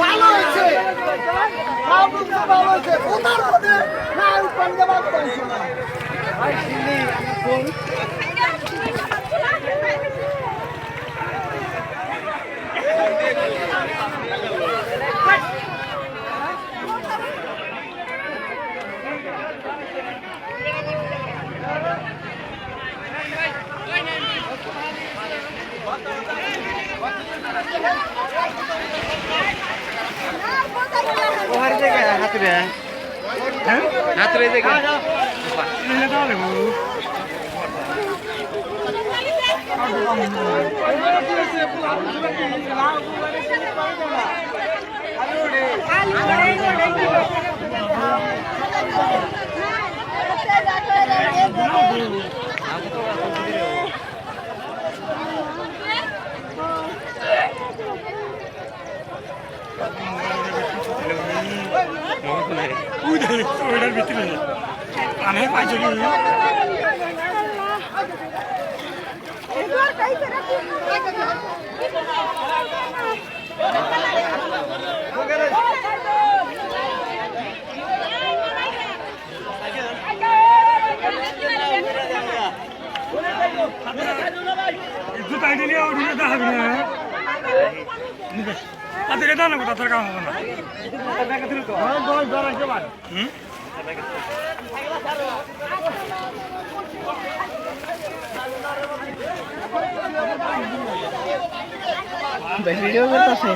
ভালো হয়েছে ভালো হয়েছে কোথার মধ্যে না আমি পাঞ্জাব পাইছি না ওহার জায়গায় হাতুরে হাতুরে জায়গায় ওইটার ভিতরে আমি পাইছি জুতা দিলে। দেখাবি না তাদের এটা না তাদের কাম হবে না ভিডিও করতেছে।